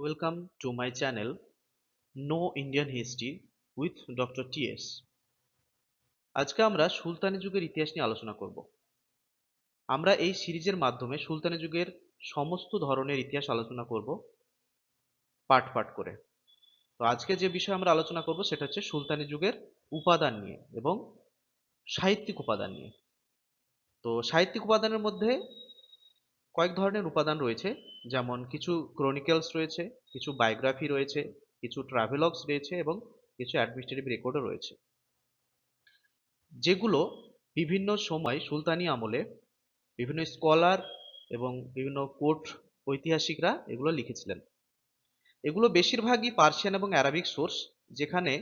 Welcome to my channel, No Indian History with Dr. TS আজকে আমরা সুলতানি যুগের ইতিহাস নিয়ে আলোচনা করব। আমরা এই সিরিজের মাধ্যমে সুলতানি যুগের সমস্ত ধরনের ইতিহাস আলোচনা করব পার্ট পার্ট করে। তো আজকে যে বিষয় আমরা আলোচনা করব সেটা হচ্ছে সুলতানি যুগের উপাদান নিয়ে এবং সাহিত্যিক উপাদান নিয়ে। তো সাহিত্যিক উপাদানের মধ্যে কয়েক ধরনের উপাদান রয়েছে, যেমন কিছু ক্রনিক্যালস রয়েছে, কিছু বায়োগ্রাফি রয়েছে, কিছু ট্রাভেলগস রয়েছে এবং কিছু অ্যাডমিনিস্ট্রেটিভ রেকর্ডও রয়েছে। যেগুলো বিভিন্ন সময় সুলতানি আমলে বিভিন্ন স্কলার এবং বিভিন্ন কোর্ট ঐতিহাসিকরা এগুলো লিখেছিলেন। এগুলো বেশিরভাগই পার্সিয়ান এবং অ্যারাবিক সোর্স যেখানে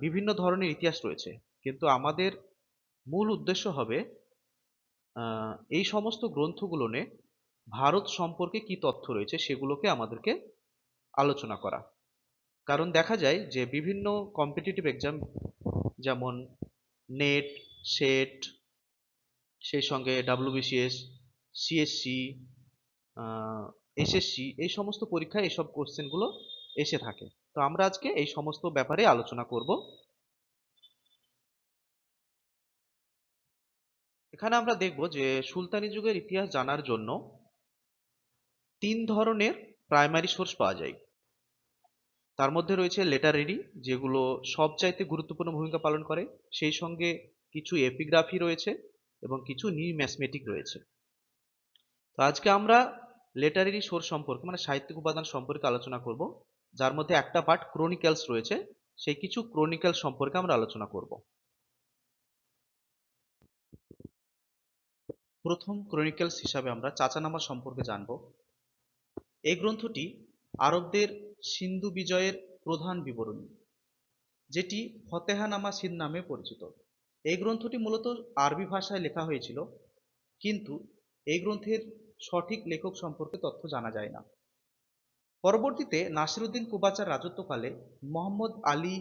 বিভিন্ন ধরনের ইতিহাস রয়েছে। কিন্তু আমাদের মূল উদ্দেশ্য হবে এই সমস্ত গ্রন্থগুলো নিয়ে ভারত সম্পর্কে কি তথ্য রয়েছে সেগুলোকে আমাদেরকে আলোচনা করা। কারণ দেখা যায় যে বিভিন্ন কম্পিটিটিভ এক্সাম যেমন নেট সেট সেই সঙ্গে ডাব্লিউবিসিএস সিএসসি এসএসসি এই সমস্ত পরীক্ষায় এইসব কোশ্চেনগুলো এসে থাকে। তো আমরা আজকে এই সমস্ত ব্যাপারে আলোচনা করব। এখানে আমরা দেখব যে সুলতানি যুগের ইতিহাস জানার জন্য তিন ধরনের প্রাইমারি সোর্স পাওয়া যায়। তার মধ্যে রয়েছে লেটারেরি যেগুলো সবচাইতে গুরুত্বপূর্ণ ভূমিকা পালন করে। সেই সঙ্গে কিছু এপিগ্রাফি রয়েছে এবং কিছু নিউ ম্যাথমেটিক রয়েছে। তো আজকে আমরা লেটারেরি সোর্স সম্পর্কে মানে সাহিত্যিক উপাদান সম্পর্কে আলোচনা করব। যার মধ্যে একটা পার্ট ক্রনিক্যালস রয়েছে, সেই কিছু ক্রনিক্যাল সম্পর্কে আমরা আলোচনা করব। প্রথম ক্রনিক্যালস হিসাবে আমরা চাচানামা সম্পর্কে জানব। এই গ্রন্থটি আরবদের সিন্ধু বিজয়ের প্রধান বিবরণী, যেটি ফতেহানামা সিন নামে পরিচিত। এই গ্রন্থটি মূলত আরবি ভাষায় লেখা হয়েছিল, কিন্তু এই গ্রন্থের সঠিক লেখক সম্পর্কে তথ্য জানা যায় না। পরবর্তীতে নাসিরুদ্দিন কুবাচার রাজত্বকালে মোহাম্মদ আলী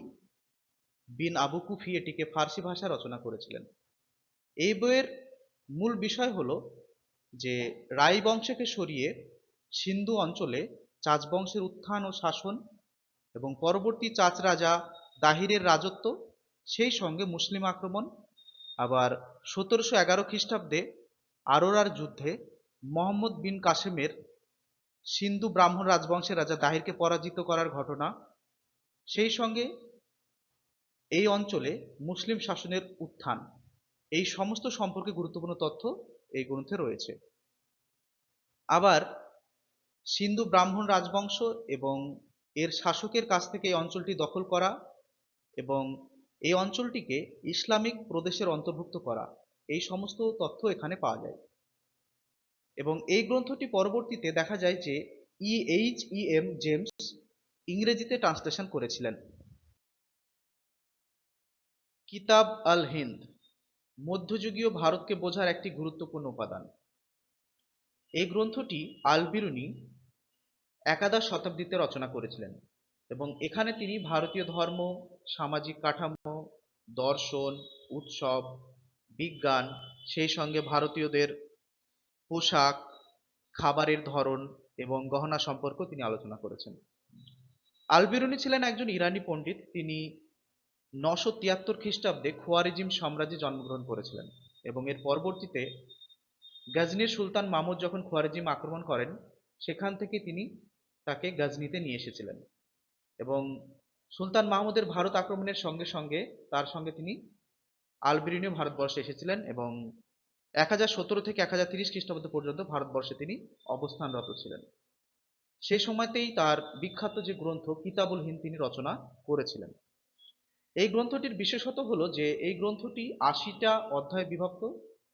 বিন আবু কুফি এটিকে ফার্সি ভাষায় রচনা করেছিলেন। এই বইয়ের মূল বিষয় হলো যে রাই বংশকে সরিয়ে সিন্ধু অঞ্চলে চাচ বংশের উত্থান ও শাসন এবং পরবর্তী চাচ রাজা দাহিরের রাজত্ব, সেই সঙ্গে মুসলিম আক্রমণ, আবার সতেরোশো এগারো খ্রিস্টাব্দে আরোরার যুদ্ধে মোহাম্মদ বিন কাসেমের সিন্ধু ব্রাহ্মণ রাজবংশের রাজা দাহিরকে পরাজিত করার ঘটনা, সেই সঙ্গে এই অঞ্চলে মুসলিম শাসনের উত্থান। এই সমস্ত সম্পর্কে গুরুত্বপূর্ণ তথ্য এই গ্রন্থে রয়েছে। আবার সিন্ধু ব্রাহ্মণ রাজবংশ এবং এর শাসকের কাছ থেকে এই অঞ্চলটি দখল করা এবং এই অঞ্চলটিকে ইসলামিক প্রদেশের অন্তর্ভুক্ত করা, এই সমস্ত তথ্য এখানে পাওয়া যায়। এবং এই গ্রন্থটি পরবর্তীতে দেখা যায় যে E H E M James ইংরেজিতে ট্রান্সলেশন করেছিলেন। কিতাব আল হিন্দ মধ্যযুগীয় ভারতকে বোঝার একটি গুরুত্বপূর্ণ উপাদান। এই গ্রন্থটি আল বিরুনি একাদশ শতাব্দীতে রচনা করেছিলেন এবং এখানে তিনি ভারতীয় ধর্ম, সামাজিক কাঠামো, দর্শন, উৎসব, বিজ্ঞান, সেই সঙ্গে ভারতীয়দের পোশাক, খাবারের ধরন এবং গহনা সম্পর্ক তিনি আলোচনা করেছেন। আলবিরুনি ছিলেন একজন ইরানি পণ্ডিত। তিনি নশো তিয়াত্তর খ্রিস্টাব্দে খোয়ারিজিম সাম্রাজ্যে জন্মগ্রহণ করেছিলেন এবং এর পরবর্তীতে গজনির সুলতান মামুদ যখন খোয়ারিজিম আক্রমণ করেন, সেখান থেকে তিনি তাকে গজনিতে নিয়ে এসেছিলেন এবং সুলতান মাহমুদের ভারত আক্রমণের সঙ্গে সঙ্গে তার সঙ্গে তিনি আলবিরিনীয় ভারতবর্ষে এসেছিলেন এবং এক হাজার সতেরো থেকে এক হাজার তিরিশ খ্রিস্টাব্দ পর্যন্ত ভারতবর্ষে তিনি অবস্থানরত ছিলেন। সে সময়তেই তার বিখ্যাত যে গ্রন্থ কিতাবুল হিন্দ তিনি রচনা করেছিলেন। এই গ্রন্থটির বিশেষত হলো যে এই গ্রন্থটি আশিটা অধ্যায়ে বিভক্ত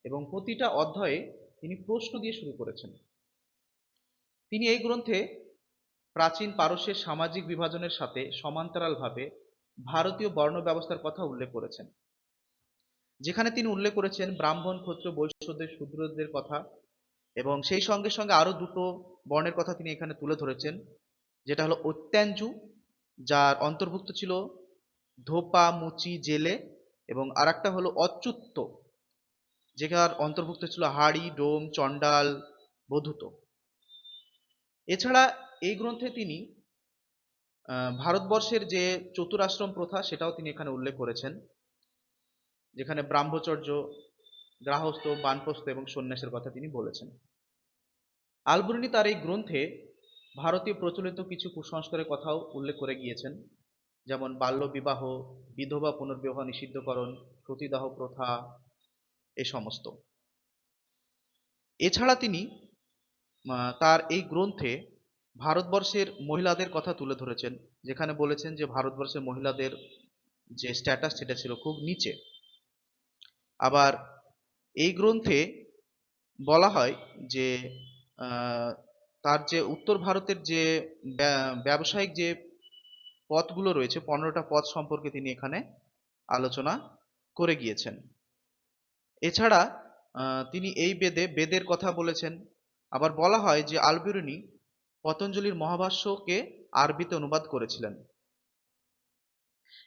এবং প্রতিটা অধ্যায়ে তিনি প্রশ্ন দিয়ে শুরু করেছেন। তিনি এই গ্রন্থে প্রাচীন পারস্যের সামাজিক বিভাজনের সাথে সমান্তরালভাবে ভারতীয় বর্ণ ব্যবস্থার কথা উল্লেখ করেছেন। যেখানে তিনি উল্লেখ করেছেন ব্রাহ্মণ ক্ষত্র বৈশ্যদের শূদ্রদের কথা এবং সেই সঙ্গে সঙ্গে আরও দুটো বর্ণের কথা তিনি এখানে তুলে ধরেছেন, যেটা হলো অত্যাঞ্জু, যার অন্তর্ভুক্ত ছিল ধোপা, মুচি, জেলে এবং আরেকটা হলো অচ্যুত্ত যেটার অন্তর্ভুক্ত ছিল হাড়ি, ডোম, চণ্ডাল, বধূত। এছাড়া এই গ্রন্থে তিনি ভারতবর্ষের যে চতুরাশ্রম প্রথা সেটাও তিনি এখানে উল্লেখ করেছেন, যেখানে ব্রাহ্মচর্য, গ্রাহস্থ, বানপ্রস্থ এবং সন্ন্যাসের কথা তিনি বলেছেন। আলবরুনি তার এই গ্রন্থে ভারতীয় প্রচলিত কিছু কুসংস্কারের কথাও উল্লেখ করে গিয়েছেন। যেমন বাল্য বিবাহ বিধবা পুনর্বিবাহ নিষিদ্ধকরণ সতীদাহ প্রথা, এ সমস্ত। এছাড়া তিনি তার এই গ্রন্থে ভারতবর্ষের মহিলাদের কথা তুলে ধরেছেন, যেখানে বলেছেন যে ভারতবর্ষের মহিলাদের যে স্ট্যাটাস সেটা ছিল খুব নিচে। আবার এই গ্রন্থে বলা হয় যে তার যে উত্তর ভারতের যে ব্যা- ব্যবসায়িক যে পথগুলো রয়েছে, পনেরোটা পথ সম্পর্কে তিনি এখানে আলোচনা করে গিয়েছেন। এছাড়া তিনি এই বেদে, বেদের কথা বলেছেন। আবার বলা হয় যে আলবিরুনি পতঞ্জলির মহাভাষ্যকে আরবিতে অনুবাদ করেছিলেন।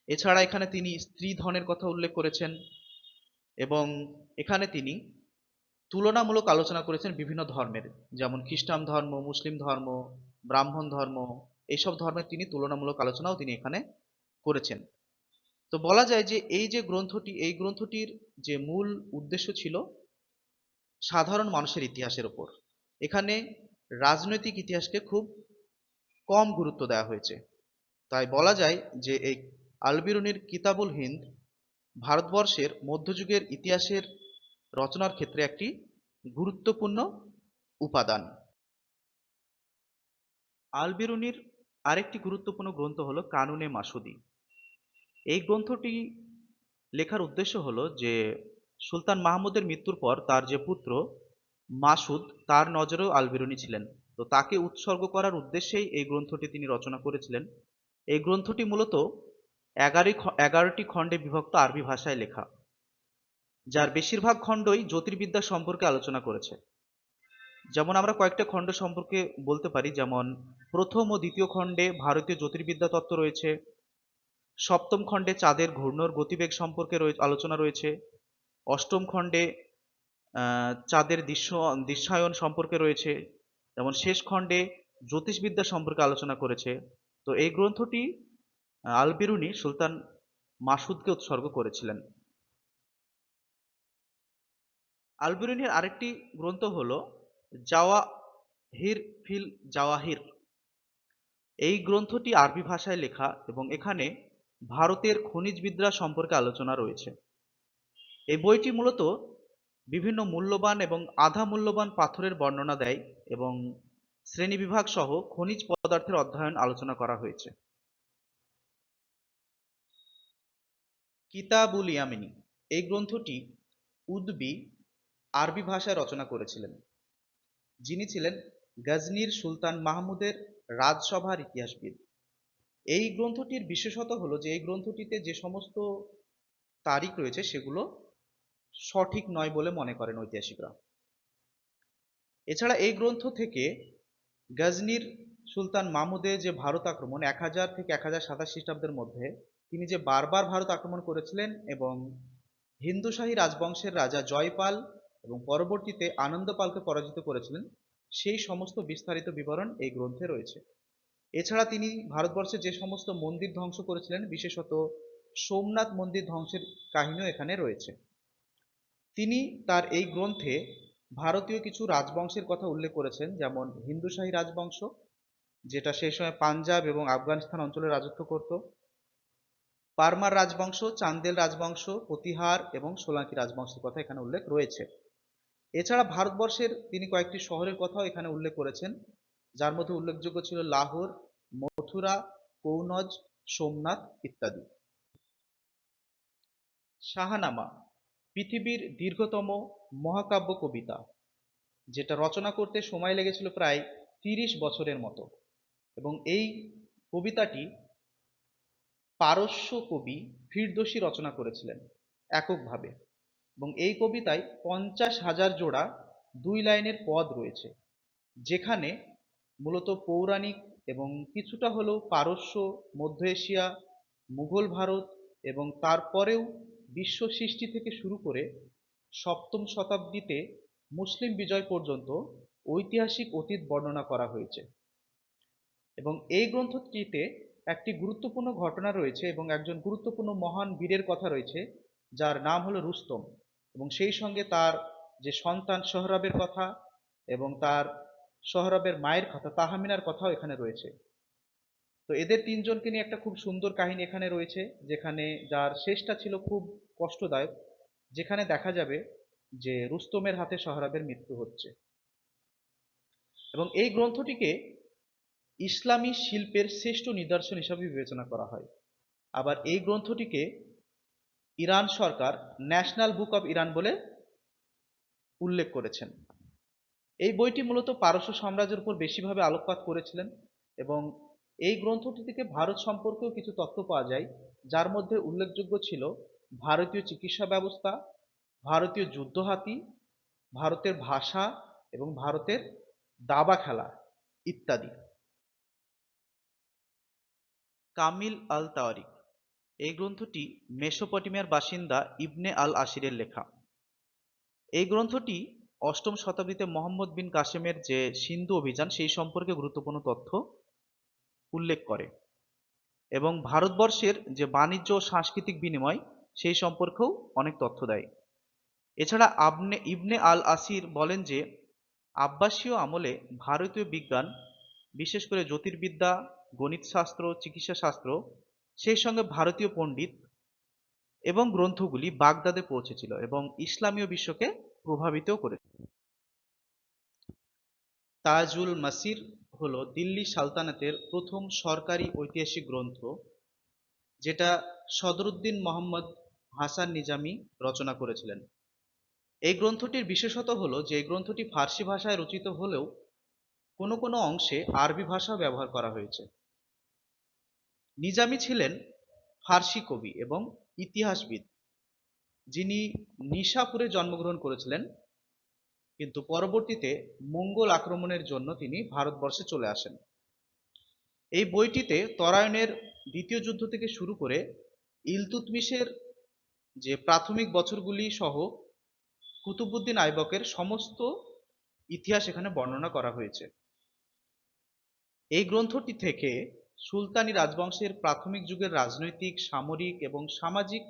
এছাড়া এখানে তিনি স্ত্রী ধনের কথা উল্লেখ করেছেন এবং এখানে তিনি তুলনামূলক আলোচনা করেছেন বিভিন্ন ধর্মের, যেমন খ্রিস্টান ধর্ম, মুসলিম ধর্ম, ব্রাহ্মণ ধর্ম এইসব ধর্মের তিনি তুলনামূলক আলোচনাও তিনি এখানে করেছেন। তো বলা যায় যে এই যে গ্রন্থটি, এই গ্রন্থটির যে মূল উদ্দেশ্য ছিল সাধারণ মানুষের ইতিহাসের ওপর। এখানে রাজনৈতিক ইতিহাসকে খুব কম গুরুত্ব দেওয়া হয়েছে। তাই বলা যায় যে এই আলবিরুনির কিতাবুল হিন্দ ভারতবর্ষের মধ্যযুগের ইতিহাসের রচনার ক্ষেত্রে একটি গুরুত্বপূর্ণ উপাদান। আলবিরুনির আরেকটি গুরুত্বপূর্ণ গ্রন্থ হলো কানুনে মাসুদি। এই গ্রন্থটি লেখার উদ্দেশ্য হলো যে, সুলতান মাহমুদের মৃত্যুর পর তার যে পুত্র মাসুদ, তার নজরেও আলবিরুনি ছিলেন। তো তাকে উৎসর্গ করার উদ্দেশ্যেই এই গ্রন্থটি তিনি রচনা করেছিলেন। এই গ্রন্থটি মূলত এগারোই এগারোটি খণ্ডে বিভক্ত আরবি ভাষায় লেখা, যার বেশিরভাগ খণ্ডই জ্যোতির্বিদ্যা সম্পর্কে আলোচনা করেছে। যেমন আমরা কয়েকটা খণ্ড সম্পর্কে বলতে পারি, যেমন প্রথম ও দ্বিতীয় খণ্ডে ভারতীয় জ্যোতির্বিদ্যা তত্ত্ব রয়েছে, সপ্তম খণ্ডে চাঁদের ঘূর্ণর গতিবেগ সম্পর্কে আলোচনা রয়েছে, অষ্টম খণ্ডে চাঁদের দৃশ্য, দৃশ্যায়ন সম্পর্কে রয়েছে, যেমন শেষ খণ্ডে জ্যোতিষবিদ্যা সম্পর্কে আলোচনা করেছে। তো এই গ্রন্থটি আলবিরুনি সুলতান মাসুদকে উৎসর্গ করেছিলেন। আলবিরুনির আরেকটি গ্রন্থ হলো জাওয়াহির ফিল জাওয়াহির। এই গ্রন্থটি আরবি ভাষায় লেখা এবং এখানে ভারতের খনিজবিদ্যা সম্পর্কে আলোচনা রয়েছে। এই বইটি মূলত বিভিন্ন মূল্যবান এবং আধা মূল্যবান পাথরের বর্ণনা দেয় এবং শ্রেণীবিভাগ সহ খনিজ পদার্থের অধ্যয়ন আলোচনা করা হয়েছে। কিতাবুল ইয়ামিনী এই গ্রন্থটি উদ্বি আরবি ভাষায় রচনা করেছিলেন। যিনি ছিলেন গজনির সুলতান মাহমুদের রাজসভার ইতিহাসবিদ। এই গ্রন্থটির বিশেষত হলো যে, এই গ্রন্থটিতে যে সমস্ত তারিখ রয়েছে, সেগুলো সঠিক নয় বলে মনে করেন ঐতিহাসিকরা। এছাড়া এই গ্রন্থ থেকে গজনির সুলতান মাহমুদের যে ভারত আক্রমণ, এক হাজার থেকে এক হাজার সাতাশ খ্রিস্টাব্দের মধ্যে তিনি যে বারবার ভারত আক্রমণ করেছিলেন এবং হিন্দুশাহী রাজবংশের রাজা জয়পাল এবং পরবর্তীতে আনন্দপালকে পরাজিত করেছিলেন, সেই সমস্ত বিস্তারিত বিবরণ এই গ্রন্থে রয়েছে। এছাড়া তিনি ভারতবর্ষে যে সমস্ত মন্দির ধ্বংস করেছিলেন, বিশেষত সোমনাথ মন্দির ধ্বংসের কাহিনীও এখানে রয়েছে। তিনি তার এই গ্রন্থে ভারতীয় কিছু রাজবংশের কথা উল্লেখ করেছেন, যেমন হিন্দুশাহী রাজবংশ, যেটা সেই সময় পাঞ্জাব এবং আফগানিস্তান অঞ্চলে রাজত্ব করত, পারমার রাজবংশ, চান্দেল রাজবংশ প্রতিহার এবং সোলাঙ্কি রাজবংশের কথা এখানে উল্লেখ রয়েছে। এছাড়া ভারতবর্ষের তিনি কয়েকটি শহরের কথাও এখানে উল্লেখ করেছেন। যার মধ্যে উল্লেখযোগ্য ছিল লাহোর, মথুরা, কৌনজ, সোমনাথ ইত্যাদি। শাহানামা, পৃথিবীর দীর্ঘতম মহাকাব্য কবিতা, যেটা রচনা করতে সময় লেগেছিল প্রায় তিরিশ বছরের মতো। এবং এই কবিতাটি পারস্য কবি ফিরদোসী রচনা করেছিলেন এককভাবে। এবং এই কবিতায় পঞ্চাশ হাজার জোড়া দুই লাইনের পদ রয়েছে, যেখানে মূলত পৌরাণিক এবং কিছুটা হলেও পারস্য, মধ্য এশিয়া, মুঘল ভারত এবং তারপরেও বিশ্ব সৃষ্টি থেকে শুরু করে সপ্তম শতাব্দীতে মুসলিম বিজয় পর্যন্ত ঐতিহাসিক অতীত বর্ণনা করা হয়েছে। এবং এই গ্রন্থটিতে একটি গুরুত্বপূর্ণ ঘটনা রয়েছে এবং একজন গুরুত্বপূর্ণ মহান বীরের কথা রয়েছে, যার নাম হলো রুস্তম। এবং সেই সঙ্গে তার যে সন্তান সোহরাবের কথা এবং তার সোহরাবের মায়ের কথা, তাহামিনার কথাও এখানে রয়েছে। তো এদের তিনজনকে নিয়ে একটা খুব সুন্দর কাহিনী এখানে রয়েছে, যেখানে যার শেষটা ছিল খুব কষ্টদায়ক, যেখানে দেখা যাবে যে রুস্তমের হাতে সোহরাবের মৃত্যু হচ্ছে। এবং এই গ্রন্থটিকে ইসলামী শিল্পের শ্রেষ্ঠ নিদর্শন হিসাবে বিবেচনা করা হয়। আবার এই গ্রন্থটিকে ইরান সরকার ন্যাশনাল বুক অব ইরান বলে উল্লেখ করেছেন। এই বইটি মূলত পারস্য সাম্রাজ্যের উপর বেশিভাবে আলোকপাত করেছিলেন এবং এই গ্রন্থটি থেকে ভারত সম্পর্কেও কিছু তথ্য পাওয়া যায়, যার মধ্যে উল্লেখযোগ্য ছিল ভারতীয় চিকিৎসা ব্যবস্থা, ভারতীয় যুদ্ধ হাতি, ভারতের ভাষা এবং ভারতের দাবা খেলা ইত্যাদি। কামিল আল তাওয়ারিক এই গ্রন্থটি মেসোপটেমিয়ার বাসিন্দা ইবনে আল আশিরের লেখা। এই গ্রন্থটি অষ্টম শতাব্দীতে মোহাম্মদ বিন কাসেমের যে সিন্ধু অভিযান, সেই সম্পর্কে গুরুত্বপূর্ণ তথ্য উল্লেখ করে এবং ভারতবর্ষের যে বাণিজ্য ও সাংস্কৃতিক বিনিময়, সেই সম্পর্কেও অনেক তথ্য দেয়। এছাড়া আবনে, ইবনে আল আসির বলেন যে, আব্বাসীয় আমলে ভারতীয় বিজ্ঞান, বিশেষ করে জ্যোতির্বিদ্যা, গণিতশাস্ত্র, চিকিৎসাশাস্ত্র সেই সঙ্গে ভারতীয় পণ্ডিত এবং গ্রন্থগুলি বাগদাদে পৌঁছেছিল এবং ইসলামীয় বিশ্বকে প্রভাবিত করেছে। তাজুল মাসির হল দিল্লি সালতানাতের প্রথম সরকারি ঐতিহাসিক গ্রন্থ, যেটা সদরুদ্দিন মোহাম্মদ হাসান নিজামি রচনা করেছিলেন। এই গ্রন্থটির বিশেষত হল যে গ্রন্থটি ফার্সি ভাষায় রচিত হলেও কোনো কোনো অংশে আরবি ভাষা ব্যবহার করা হয়েছে। নিজামি ছিলেন ফার্সি কবি এবং ইতিহাসবিদ, যিনি নিশাপুরে জন্মগ্রহণ করেছিলেন, কিন্তু পরবর্তীতে মঙ্গল আক্রমণের জন্য তিনি ভারতবর্ষে চলে আসেন। এই বইটিতে তরায়ণের দ্বিতীয় যুদ্ধ থেকে শুরু করে ইলতুতমিশের যে প্রাথমিক বছরগুলি সহ কুতুবুদ্দিন আইবকের সমস্ত ইতিহাস এখানে বর্ণনা করা হয়েছে। এই গ্রন্থটি থেকে সুলতানি রাজবংশের প্রাথমিক যুগের রাজনৈতিক, সামরিক এবং সামাজিক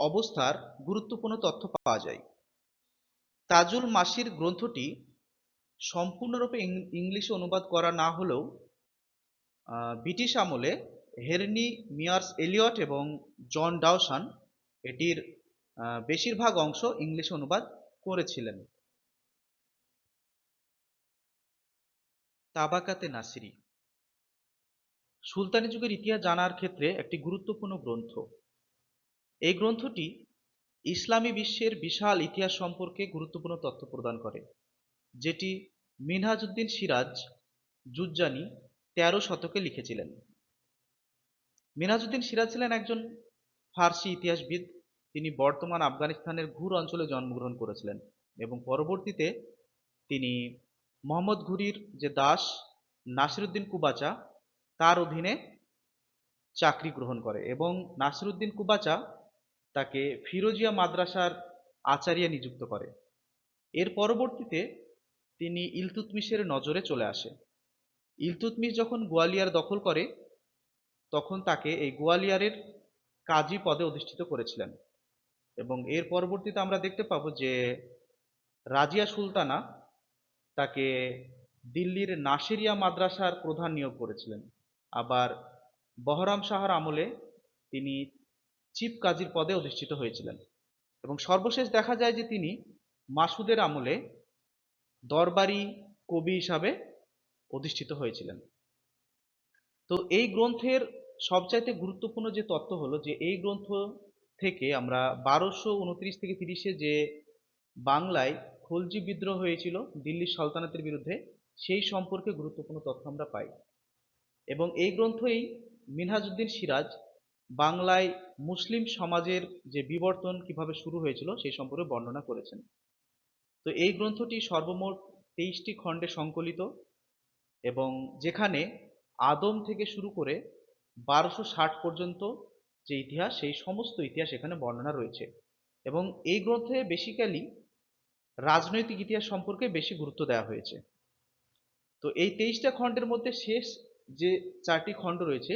অবস্থার গুরুত্বপূর্ণ তথ্য পাওয়া যায়। তাজুল মাসির গ্রন্থটি সম্পূর্ণরূপে ইংলিশে অনুবাদ করা না হলেও ব্রিটিশ আমলে হেরনি মিয়ার্স এলিয়ট এবং জন ডাওসান এটির বেশিরভাগ অংশ ইংলিশে অনুবাদ করেছিলেন। তাবাকাতে নাসিরি সুলতানি যুগের ইতিহাস জানার ক্ষেত্রে একটি গুরুত্বপূর্ণ গ্রন্থ। এই গ্রন্থটি ইসলামী বিশ্বের বিশাল ইতিহাস সম্পর্কে গুরুত্বপূর্ণ তথ্য প্রদান করে, যেটি মিনহাজউদ্দিন সিরাজ জুজ্জানি তেরো শতকে লিখেছিলেন। মিনহাজউদ্দিন সিরাজ ছিলেন একজন ফার্সি ইতিহাসবিদ। তিনি বর্তমান আফগানিস্তানের ঘুর অঞ্চলে জন্মগ্রহণ করেছিলেন এবং পরবর্তীতে তিনি মোহাম্মদ ঘুরির যে দাস নাসিরুদ্দিন কুবাচা তার অধীনে চাকরি গ্রহণ করে এবং নাসিরুদ্দিন কুবাচা তাকে ফিরোজিয়া মাদ্রাসার আচারিয়া নিযুক্ত করে। এর পরবর্তীতে তিনি ইলতুতমিশের নজরে চলে আসে। ইলতুতমিশ যখন গোয়ালিয়ার দখল করে, তখন তাকে এই গোয়ালিয়রের কাজী পদে অধিষ্ঠিত করেছিলেন। এবং এর পরবর্তীতে আমরা দেখতে পাবো যে রাজিয়া সুলতানা তাকে দিল্লির নাসিরিয়া মাদ্রাসার প্রধান নিয়োগ করেছিলেন। আবার বহরাম শাহর আমলে তিনি চিফ কাজীর পদে অধিষ্ঠিত হয়েছিলেন। এবং সর্বশেষ দেখা যায় যে তিনি মাসুদের আমলে দরবারি কবি হিসাবে অধিষ্ঠিত হয়েছিলেন। তো এই গ্রন্থের সবচাইতে গুরুত্বপূর্ণ যে তত্ত্ব হলো যে এই গ্রন্থ থেকে আমরা বারোশো উনত্রিশ থেকে তিরিশে যে বাংলায় খলজি বিদ্রোহ হয়েছিল দিল্লির সালতানাতের বিরুদ্ধে, সেই সম্পর্কে গুরুত্বপূর্ণ তথ্য আমরা পাই। এবং এই গ্রন্থই মিনহাজুদ্দিন সিরাজ বাংলায় মুসলিম সমাজের যে বিবর্তন কীভাবে শুরু হয়েছিল সেই সম্পর্কে বর্ণনা করেছেন। তো এই গ্রন্থটি সর্বমোট তেইশটি খণ্ডে সংকলিত এবং যেখানে আদম থেকে শুরু করে বারোশো ষাট পর্যন্ত যে ইতিহাস, সেই সমস্ত ইতিহাস এখানে বর্ণনা রয়েছে। এবং এই গ্রন্থে বেসিক্যালি রাজনৈতিক ইতিহাস সম্পর্কে বেশি গুরুত্ব দেওয়া হয়েছে। তো এই তেইশটা খণ্ডের মধ্যে শেষ যে চারটি খণ্ড রয়েছে,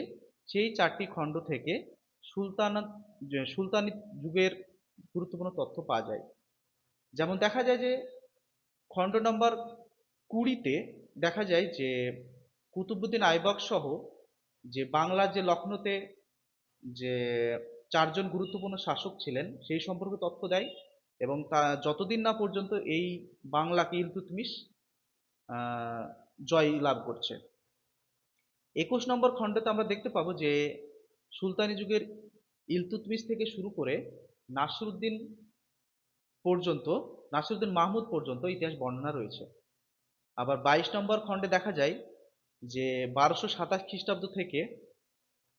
সেই চারটি খণ্ড থেকে সুলতানা সুলতানি যুগের গুরুত্বপূর্ণ তথ্য পাওয়া যায়। যেমন দেখা যায় যে, খণ্ড নম্বর কুড়িতে দেখা যায় যে কুতুবুদ্দিন আইবক সহ যে বাংলার যে লখনৌতে যে চারজন গুরুত্বপূর্ণ শাসক ছিলেন, সেই সম্পর্কে তথ্য দেয় এবং তা যতদিন না পর্যন্ত এই বাংলাকে ইলতুতমিশ জয় লাভ করছে। একুশ নম্বর খণ্ডতে আমরা দেখতে পাবো যে সুলতানি যুগের ইলতুতমিশ থেকে শুরু করে নাসরুদ্দিন পর্যন্ত, নাসরুদ্দিন মাহমুদ পর্যন্ত ইতিহাস বর্ণনা রয়েছে। আবার বাইশ নম্বর খণ্ডে দেখা যায় যে বারোশো সাতাশ খ্রিস্টাব্দ থেকে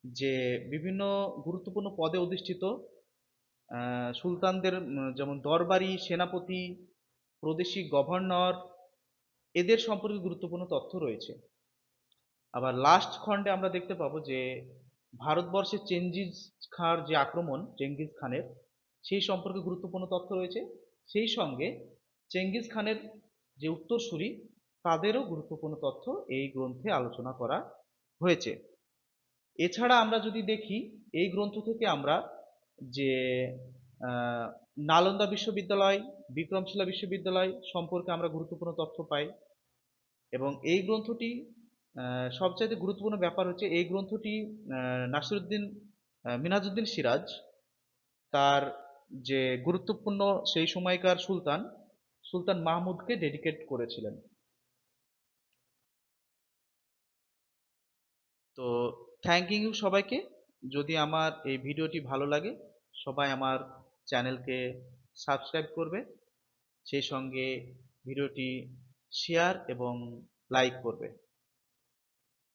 যে বিভিন্ন গুরুত্বপূর্ণ পদে অধিষ্ঠিত সুলতানদের যেমন দরবারি, সেনাপতি প্রাদেশিক গভর্নর, এদের সম্পর্কে গুরুত্বপূর্ণ তথ্য রয়েছে। আবার লাস্ট খণ্ডে আমরা দেখতে পাবো যে ভারতবর্ষে চেঙ্গিজ খাঁর যে আক্রমণ, চেঙ্গিজ খানের, সেই সম্পর্কে গুরুত্বপূর্ণ তথ্য রয়েছে। সেই সঙ্গে চেঙ্গিজ খানের যে উত্তরসূরি, তাদেরও গুরুত্বপূর্ণ তথ্য এই গ্রন্থে আলোচনা করা হয়েছে। এছাড়া আমরা যদি দেখি, এই গ্রন্থ থেকে আমরা যে নালন্দা বিশ্ববিদ্যালয়, বিক্রমশিলা বিশ্ববিদ্যালয় সম্পর্কে আমরা গুরুত্বপূর্ণ তথ্য পাই এবং এই গ্রন্থটি সবচাইতে গুরুত্বপূর্ণ ব্যাপার হচ্ছে এই গ্রন্থটি নাসিরুদ্দিন আহ, মিনহাজউদ্দিন সিরাজ তার যে গুরুত্বপূর্ণ সেই সময়কার সুলতান সুলতান মাহমুদকে ডেডিকেট করেছিলেন। তো থ্যাংক ইউ সবাইকে। যদি আমার এই ভিডিওটি ভালো লাগে সবাই আমার চ্যানেলকে সাবস্ক্রাইব করবে। সেই সঙ্গে ভিডিওটি শেয়ার এবং লাইক করবে।